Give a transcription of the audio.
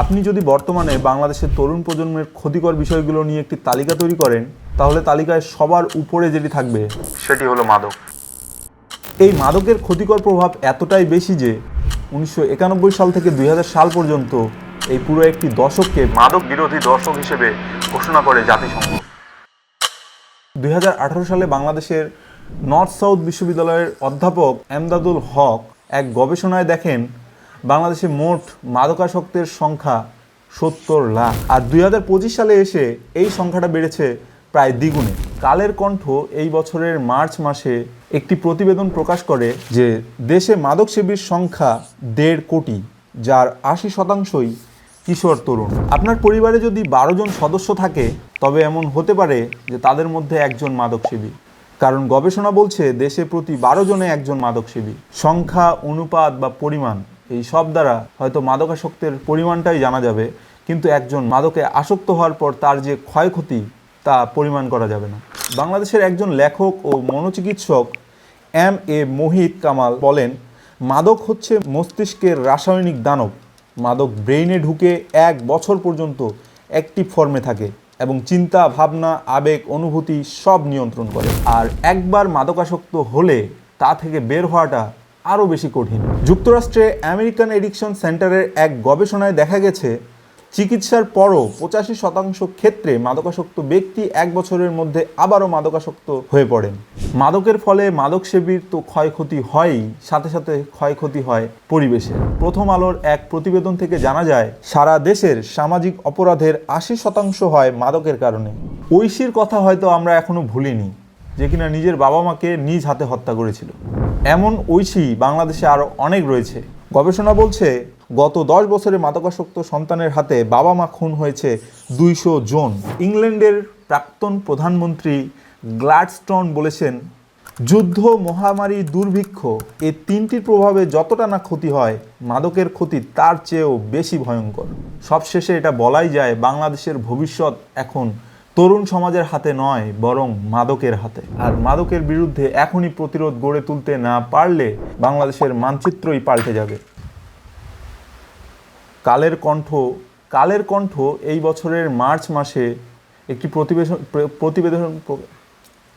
আপনি যদি বর্তমানে বাংলাদেশের তরুণ প্রজন্মের ক্ষতিকর বিষয়গুলো নিয়ে একটি তালিকা তৈরি করেন, তাহলে তালিকায় সবার উপরে যেটি থাকবে, সেটি হলো মাদক। এই মাদকের ক্ষতিকর প্রভাব এতটাই বেশি যে উনিশশো একানব্বই সাল থেকে দুই হাজার সাল পর্যন্ত এই পুরো একটি দশককে মাদক বিরোধী দশক হিসেবে ঘোষণা করে জাতিসংঘ। দুই হাজার আঠারো সালে বাংলাদেশের নর্থ সাউথ বিশ্ববিদ্যালয়ের অধ্যাপক এমদাদুল হক এক গবেষণায় দেখেন বাংলাদেশে মোট মাদকাসক্তের সংখ্যা সত্তর লাখ। আর দুই হাজার পঁচিশ সালে এসে এই সংখ্যাটা বেড়েছে প্রায় দ্বিগুণে। কালের কণ্ঠ এই বছরের মার্চ মাসে একটি প্রতিবেদন প্রকাশ করে যে দেশে মাদক সেবীর সংখ্যা দেড় কোটি, যার আশি শতাংশই কিশোর তরুণ। আপনার পরিবারে যদি বারো জন সদস্য থাকে, তবে এমন হতে পারে যে তাদের মধ্যে একজন মাদকসেবী কারণ গবেষণা বলছে দেশে প্রতি বারো জনে একজন মাদকসেবী সংখ্যা, অনুপাত বা পরিমাণ এই সব দ্বারা হয়তো মাদকাসক্তের পরিমাণটাই জানা যাবে, কিন্তু একজন মাদকে আসক্ত হওয়ার পর তার যে ক্ষয়ক্ষতি তা পরিমাণ করা যাবে না। বাংলাদেশের একজন লেখক ও মনোচিকিৎসক এম এ মোহিত কামাল বলেন, মাদক হচ্ছে মস্তিষ্কের রাসায়নিক দানব। মাদক ব্রেইনে ঢুকে এক বছর পর্যন্ত অ্যাক্টিভ ফর্মে থাকে এবং চিন্তা, ভাবনা, আবেগ, অনুভূতি সব নিয়ন্ত্রণ করে। আর একবার মাদকাসক্ত হলে তা থেকে বের হওয়াটা আরও বেশি কঠিন। যুক্তরাষ্ট্রে আমেরিকান এডিকশন সেন্টারের এক গবেষণায় দেখা গেছে, চিকিৎসার পরও পঁচাশি শতাংশ ক্ষেত্রে মাদকাসক্ত ব্যক্তি এক বছরের মধ্যে আবারও মাদকাসক্ত হয়ে পড়েন। মাদকের ফলে মাদক সেবীর তো ক্ষয়ক্ষতি হয়ই, সাথে সাথে ক্ষয়ক্ষতি হয় পরিবেশের। প্রথম আলোর এক প্রতিবেদন থেকে জানা যায়, সারা দেশের সামাজিক অপরাধের আশি শতাংশ হয় মাদকের কারণে। ঐশীর কথা হয়তো আমরা এখনও ভুলিনি, যে কিনা নিজের বাবা মাকে নিজ হাতে হত্যা করেছিল। এমন ঐশী বাংলাদেশে আরও অনেক রয়েছে। গবেষণা বলছে, গত দশ বছরে মাদকাসক্ত সন্তানের হাতে বাবা মা খুন হয়েছে দুইশো জন। ইংল্যান্ডের প্রাক্তন প্রধানমন্ত্রী গ্লাডস্টোন বলেছেন, যুদ্ধ মহামারী দুর্ভিক্ষ এই তিনটির প্রভাবে যতটা না ক্ষতি হয়, মাদকের ক্ষতি তার চেয়েও বেশি ভয়ঙ্কর। সবশেষে এটা বলাই যায়, বাংলাদেশের ভবিষ্যৎ এখন তরুণ সমাজের হাতে নয়, বরং মাদকের হাতে। আর মাদকের বিরুদ্ধে এখনই প্রতিরোধ গড়ে তুলতে না পারলে বাংলাদেশের মানচিত্রই পাল্টে যাবে। কালের কণ্ঠ কালের কণ্ঠ এই বছরের মার্চ মাসে একটি প্রতিবেদন প্রতিবেদন